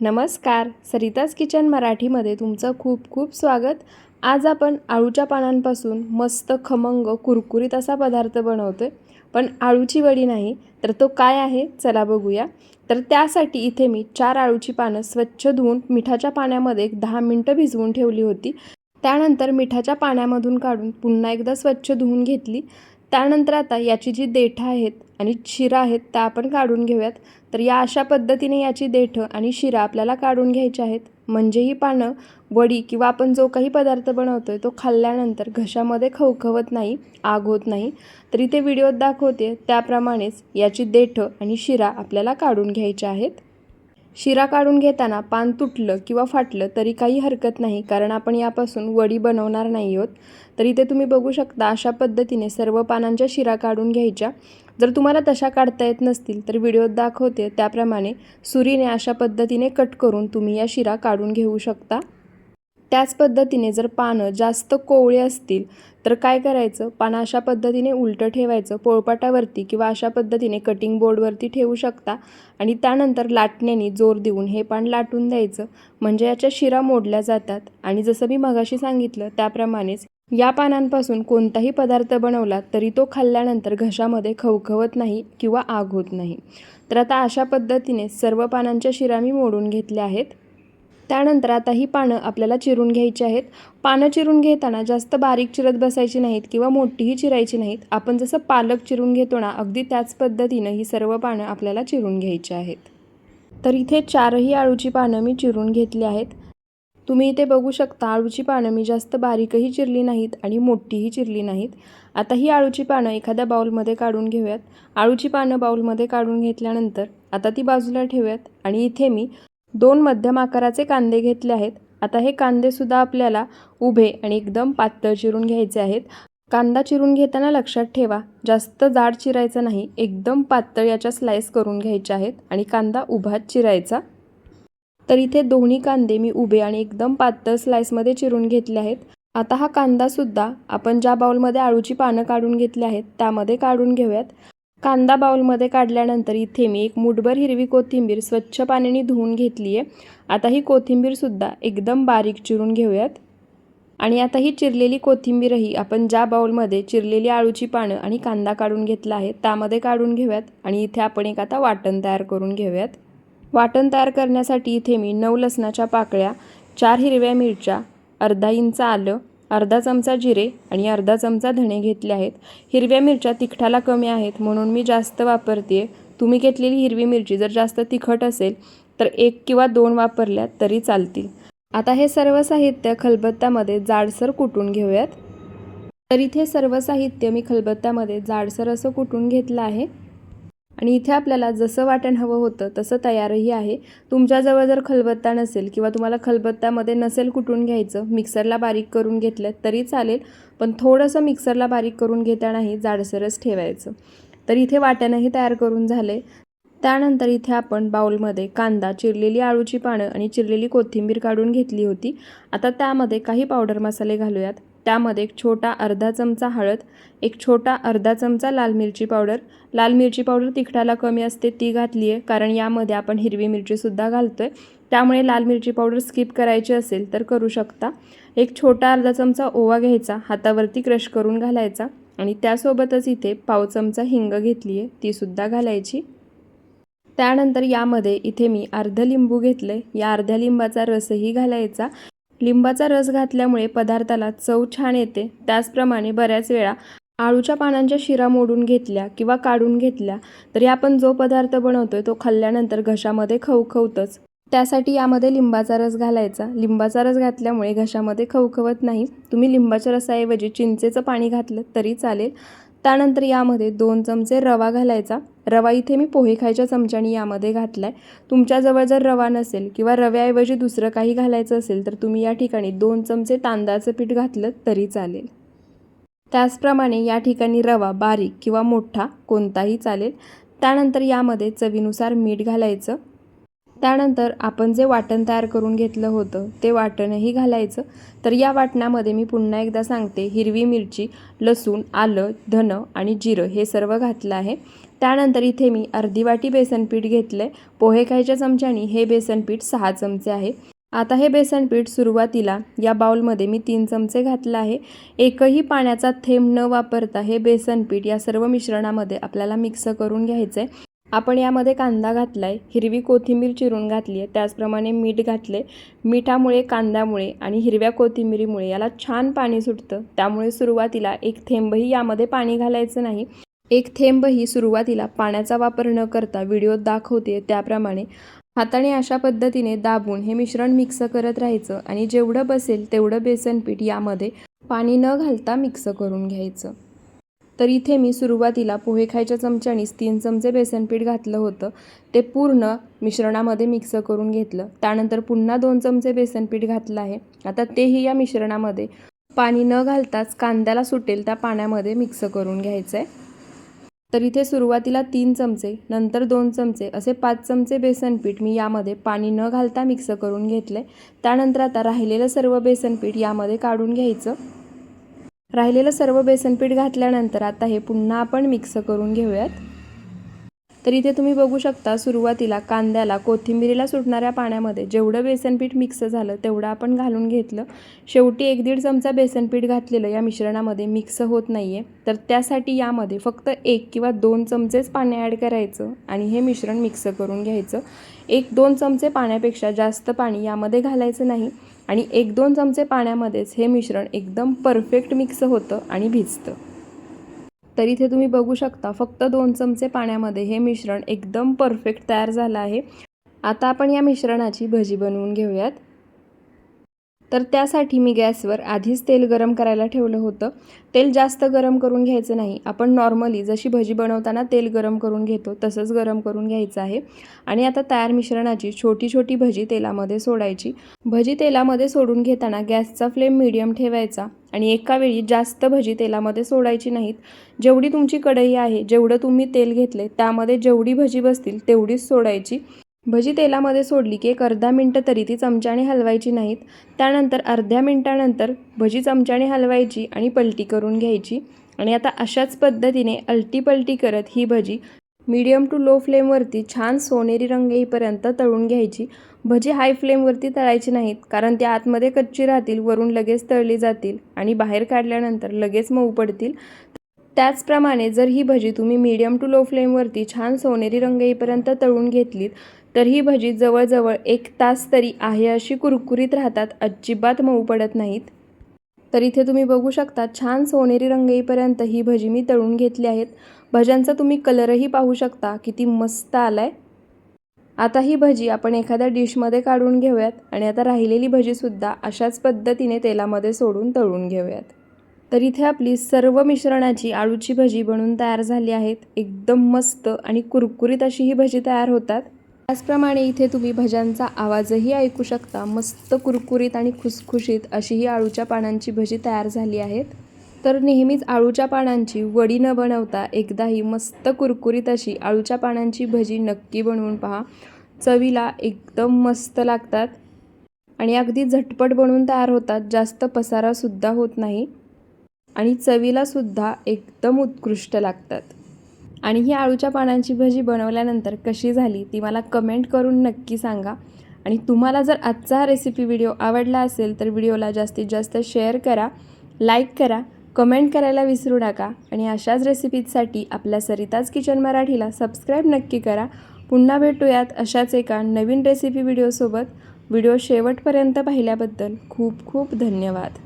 नमस्कार. सरिताज किचन मराठीमध्ये तुमचं खूप खूप स्वागत. आज आपण आळूच्या पानांपासून मस्त खमंग कुरकुरीत असा पदार्थ बनवतो आहे पण आळूची वडी नाही तर तो काय आहे चला बघूया. तर त्यासाठी इथे मी चार आळूची पानं स्वच्छ धुवून मिठाच्या पाण्यामध्ये एक दहा मिनटं भिजवून ठेवली होती. त्यानंतर मिठाच्या पाण्यामधून काढून पुन्हा एकदा स्वच्छ धुवून घेतली. त्यानंतर आता याची जी देठं आहेत आणि शिरा आहेत त्या आपण काढून घेऊयात. तर या अशा पद्धतीने याची देठं आणि शिरा आपल्याला काढून घ्यायच्या आहेत. म्हणजे ही पानं वडी किंवा आपण जो काही पदार्थ बनवतो आहे तो खाल्ल्यानंतर घशामध्ये खवखवत नाही आग होत नाही. तर इथे व्हिडिओत दाखवते. त्याप्रमाणेच याची देठं आणि शिरा आपल्याला काढून घ्यायच्या आहेत. शिरा काढून घेताना पान तुटलं किंवा फाटलं तरी काही हरकत नाही कारण आपण यापासून वडी बनवणार नाही आहोत. तर इथे तुम्ही बघू शकता अशा पद्धतीने सर्व पानांच्या शिरा काढून घ्यायच्या. जर तुम्हाला तशा काढता येत नसतील तर व्हिडिओत दाखवते. त्याप्रमाणे सुरीने अशा पद्धतीने कट करून तुम्ही या शिरा काढून घेऊ शकता. त्याच पद्धतीने जर पानं जास्त कोवळी असतील तर काय करायचं? पानं अशा पद्धतीने उलटं ठेवायचं पोळपाटावरती किंवा अशा पद्धतीने कटिंग बोर्डवरती ठेवू शकता आणि त्यानंतर लाटण्याने जोर देऊन हे पान लाटून द्यायचं. म्हणजे याच्या शिरा मोडल्या जातात आणि जसं मी मगाशी सांगितलं त्याप्रमाणेच या पानांपासून कोणताही पदार्थ बनवला तरी तो खाल्ल्यानंतर घशामध्ये खवखवत नाही किंवा आग होत नाही. तर आता अशा पद्धतीने सर्व पानांच्या शिरा मी मोडून घेतल्या आहेत. त्यानंतर आता ही पानं आपल्याला चिरून घ्यायची आहेत. पानं चिरून घेताना जास्त बारीक चिरत बसायची नाहीत किंवा मोठीही चिरायची नाहीत. आपण जसं पालक चिरून घेतो ना अगदी त्याच पद्धतीनं ही सर्व पानं आपल्याला चिरून घ्यायची आहेत. तर इथे चारही आळूची पानं मी चिरून घेतली आहेत. तुम्ही इथे बघू शकता आळूची पानं मी जास्त बारीकही चिरली नाहीत आणि मोठीही चिरली नाहीत. आता ही आळूची पानं एखाद्या बाउलमध्ये काढून घेऊयात. आळूची पानं बाउलमध्ये काढून घेतल्यानंतर आता ती बाजूला ठेवूयात आणि इथे मी दोन मध्यम आकाराचे कांदे घेतले आहेत. आता हे कांदेसुद्धा आपल्याला उभे आणि एकदम पातळ चिरून घ्यायचे आहेत. कांदा चिरून घेताना लक्षात ठेवा जास्त जाड चिरायचं नाही एकदम पातळ याच्या स्लाईस करून घ्यायच्या आहेत आणि कांदा उभाच चिरायचा. तर इथे दोन्ही कांदे मी उभे आणि एकदम पातळ स्लाईसमध्ये चिरून घेतले आहेत. आता हा कांदासुद्धा आपण ज्या बाउलमध्ये आळूची पानं काढून घेतली आहेत त्यामध्ये काढून घेऊयात. कांदा बाउलमध्ये काढल्यानंतर इथे मी एक मुठभर हिरवी कोथिंबीर स्वच्छ पाण्याने धुवून घेतली आहे. आता ही कोथिंबीरसुद्धा एकदम बारीक चिरून घेऊयात. आणि आता ही चिरलेली कोथिंबीरही आपण ज्या बाउलमध्ये चिरलेली आळूची पानं आणि कांदा काढून घेतला आहे त्यामध्ये काढून घेऊयात. आणि इथे आपण एक आता वाटण तयार करून घेऊयात. वाटण तयार करण्यासाठी इथे मी नऊ लसणाच्या पाकळ्या चार हिरव्या मिरच्या अर्धा इंच आलं अर्धा चमचा जिरे आणि अर्धा चमचा धणे घेतले आहेत. हिरव्या मिरच्या तिखटाला कमी आहेत म्हणून मी जास्त वापरते तुम्ही घेतलेली हिरवी मिरची जर जास्त तिखट असेल तर एक किंवा दोन वापरल्या तरी चालतील. आता हे सर्व साहित्य खलबत्त्यामध्ये जाडसर कुटून घेऊयात. तर इथे सर्व साहित्य मी खलबत्त्यामध्ये जाडसर असं कुटून घेतलं आहे. आणि इथे आपल्याला जसं वाटण हवं होतं तसं तयारही आहे. तुमच्याजवळ जर खलबत्ता नसेल किंवा तुम्हाला खलबत्तामध्ये नसेल कुटून घ्यायचं मिक्सरला बारीक करून घेतलं तरी चालेल पण थोडंसं मिक्सरला बारीक करून घेतानाही जाडसरच ठेवायचं. तर इथे वाटणही तयार करून झाले त्यानंतर इथे आपण बाउलमध्ये कांदा चिरलेली आळूची पानं आणि चिरलेली कोथिंबीर काढून घेतली होती. आता त्यामध्ये काही पावडर मसाले घालूयात. त्यामध्ये एक छोटा अर्धा चमचा हळद एक छोटा अर्धा चमचा लाल मिरची पावडर. लाल मिरची पावडर तिखटाला कमी असते ती घातली आहे कारण यामध्ये आपण हिरवी मिरचीसुद्धा घालतो आहे त्यामुळे लाल मिरची पावडर स्किप करायची असेल तर करू शकता. एक छोटा अर्धा चमचा ओवा घ्यायचा हातावरती क्रश करून घालायचा आणि त्यासोबतच इथे पाव चमचा हिंग घेतली आहे तीसुद्धा घालायची. त्यानंतर यामध्ये इथे मी अर्ध लिंबू घेतलं आहे या अर्ध्या लिंबाचा रसही घालायचा. लिंबाचा रस घातल्यामुळे पदार्थाला चव छान येते. त्याचप्रमाणे बऱ्याच वेळा आळूच्या पानांच्या शिरा मोडून घेतल्या किंवा काढून घेतल्या तरी आपण जो पदार्थ बनवतोय तो खाल्ल्यानंतर घशामध्ये खवखवतच. त्यासाठी यामध्ये लिंबाचा रस घालायचा. लिंबाचा रस घातल्यामुळे घशामध्ये खवखवत नाही. तुम्ही लिंबाच्या रसाऐवजी चिंचेचं पाणी घातलं तरी चालेल. त्यानंतर यामध्ये दोन चमचे रवा घालायचा. रवा इथे मी पोहे खायच्या चमच्याने यामध्ये घातला आहे तुमच्याजवळ जर रवा नसेल किंवा रव्याऐवजी दुसरं काही घालायचं असेल तर तुम्ही या ठिकाणी दोन चमचे तांदळाचं पीठ घातलं तरी चालेल. त्याचप्रमाणे या ठिकाणी रवा बारीक किंवा मोठा कोणताही चालेल. त्यानंतर यामध्ये चवीनुसार मीठ घालायचं. त्यानंतर आपण जे वाटण तयार करून घेतलं होतं ते वाटणही घालायचं. तर या वाटणामध्ये मी पुन्हा एकदा सांगते हिरवी मिरची लसूण आलं धनं आणि जिरं हे सर्व घातलं आहे. त्यानंतर इथे मी अर्धी वाटी बेसनपीठ घेतलं आहे पोहे खायच्या चमच्यानी हे बेसनपीठ सहा चमचे आहे. आता हे बेसनपीठ सुरुवातीला या बाउलमध्ये मी तीन चमचे घातलं आहे. एकही पाण्याचा थेंब न वापरता हे बेसनपीठ या सर्व मिश्रणामध्ये आपल्याला मिक्स करून घ्यायचं आहे आपण यामध्ये कांदा घातला आहे हिरवी कोथिंबीर चिरून घातली आहे त्याचप्रमाणे मीठ घातले मिठामुळे कांद्यामुळे आणि हिरव्या कोथिंबीरीमुळे याला छान पाणी सुटतं. त्यामुळे सुरुवातीला एक थेंबही यामध्ये पाणी घालायचं नाही. एक थेंबही सुरुवातीला पाण्याचा वापर न करता व्हिडिओत दाखवते त्याप्रमाणे. हाताने अशा पद्धतीने दाबून हे मिश्रण मिक्स करत राहायचं आणि जेवढं बसेल तेवढं बेसन पीठ यामध्ये पाणी न घालता मिक्स करून घ्यायचं. तर इथे मी सुरुवातीला पोहे खायच्या चमच्यानीच तीन चमचे बेसनपीठ घातलं होतं. ते पूर्ण मिश्रणामध्ये मिक्स करून घेतलं. त्यानंतर पुन्हा दोन चमचे बेसनपीठ घातलं आहे. आता तेही या मिश्रणामध्ये. पाणी न घालताच कांद्याला सुटेल त्या पाण्यामध्ये मिक्स करून घ्यायचं आहे तर इथे सुरुवातीला तीन चमचे नंतर दोन चमचे असे पाच चमचे बेसनपीठ मी यामध्ये पाणी न घालता मिक्स करून घेतले त्यानंतर आता राहिलेलं सर्व बेसनपीठ यामध्ये काढून घ्यायचं. राहिलेलं सर्व बेसनपीठ घातल्यानंतर आता हे पुन्हा आपण मिक्स करून घेऊयात. तर इथे तुम्ही बघू शकता सुरुवातीला कांद्याला कोथिंबिरीला सुटणाऱ्या पाण्यामध्ये जेवढं बेसनपीठ मिक्स झालं तेवढं आपण घालून घेतलं. शेवटी एक दीड चमचा बेसनपीठ घातलेलं या मिश्रणामध्ये मिक्स होत नाही आहे तर त्यासाठी यामध्ये फक्त एक किंवा दोन चमचेच पाणी ॲड करायचं आणि हे मिश्रण मिक्स करून घ्यायचं. एक दोन चमचे पाण्यापेक्षा जास्त पाणी यामध्ये घालायचं नाही. आणि एक दोन चमचे पाण्यामध्येच हे मिश्रण एकदम परफेक्ट मिक्स होतं आणि भिजतं. तर इथे तुम्ही बघू शकता फक्त दोन चमचे पाण्यामध्ये हे मिश्रण एकदम परफेक्ट तयार झालं आहे. आता आपण या मिश्रणाची भजी बनवून घेऊयात. तर त्यासाठी मी गॅसवर आधीच तेल गरम करायला ठेवलं होतं. तेल जास्त गरम करून घ्यायचं नाही. आपण नॉर्मली जशी भजी बनवताना तेल गरम करून घेतो तसंच गरम करून घ्यायचं आहे. आणि आता तयार मिश्रणाची छोटी छोटी भजी तेलामध्ये सोडायची. भजी तेलामध्ये सोडून घेताना गॅसचा फ्लेम मिडियम ठेवायचा आणि एका वेळी जास्त भजी तेलामध्ये सोडायची नाहीत. जेवढी तुमची कढई आहे जेवढं तुम्ही तेल घेतले त्यामध्ये जेवढी भजी बसतील तेवढीच सोडायची. भजी तेलामध्ये सोडली की एक अर्धा मिनटं तरी ती चमच्याने हलवायची नाहीत. त्यानंतर अर्ध्या मिनटानंतर भजी चमच्याने हलवायची आणि पलटी करून घ्यायची. आणि आता अशाच पद्धतीने अलटी पलटी करत ही भजी मीडियम टू लो फ्लेमवरती छान सोनेरी रंग येईपर्यंत तळून घ्यायची. भजी हाय फ्लेमवरती तळायची नाहीत कारण त्या आतमध्ये कच्ची राहतील वरून लगेच तळली जातील आणि बाहेर काढल्यानंतर लगेच मऊ पडतील. त्याचप्रमाणे जर ही भजी तुम्ही मीडियम टू लो फ्लेमवरती छान सोनेरी रंग येईपर्यंत तळून घेतलीत तर ही भजी जवळजवळ एक तास तरी आहे अशी कुरकुरीत राहतात. अजिबात मऊ पडत नाहीत. तर इथे तुम्ही बघू शकता छान सोनेरी रंग येईपर्यंत ही भजी मी तळून घेतली आहेत. भज्यांचा तुम्ही कलरही पाहू शकता. किती मस्त आला आहे आता ही भजी आपण एखाद्या डिशमध्ये काढून घेऊयात आणि आता राहिलेली भजीसुद्धा अशाच पद्धतीने तेलामध्ये सोडून तळून घेऊयात. तर इथे आपली सर्व मिश्रणाची आळूची भजी बनून तयार झाली आहेत. एकदम मस्त आणि कुरकुरीत अशी ही भजी तयार होतात. त्याचप्रमाणे इथे तुम्ही भज्यांचा आवाजही ऐकू शकता. मस्त कुरकुरीत आणि खुसखुशीत अशी ही आळूच्या पानांची भजी तयार झाली आहेत. तर नेहमीच आळूच्या पानांची वडी न बनवता एकदाही मस्त कुरकुरीत अशी आळूच्या पानांची भजी नक्की बनवून पहा. चवीला एकदम मस्त लागतात आणि अगदी झटपट बनवून तयार होतात. जास्त पसारासुद्धा होत नाही आणि चवीलासुद्धा एकदम उत्कृष्ट लागतात. आणि ही आळूच्या पानांची भजी बनवल्यानंतर कशी झाली ती मला कमेंट करून नक्की सांगा. आणि तुम्हाला जर आजचा रेसिपी व्हिडिओ आवडला असेल तर व्हिडिओला जास्तीत जास्त शेअर करा लाईक करा कमेंट करायला विसरू नका. आणि अशाच रेसिपीजसाठी आपल्या सरिताज किचन मराठीला सबस्क्राईब नक्की करा. पुन्हा भेटूयात अशाच एका नवीन रेसिपी व्हिडिओसोबत व्हिडिओ शेवटपर्यंत पाहिल्याबद्दल खूप खूप धन्यवाद.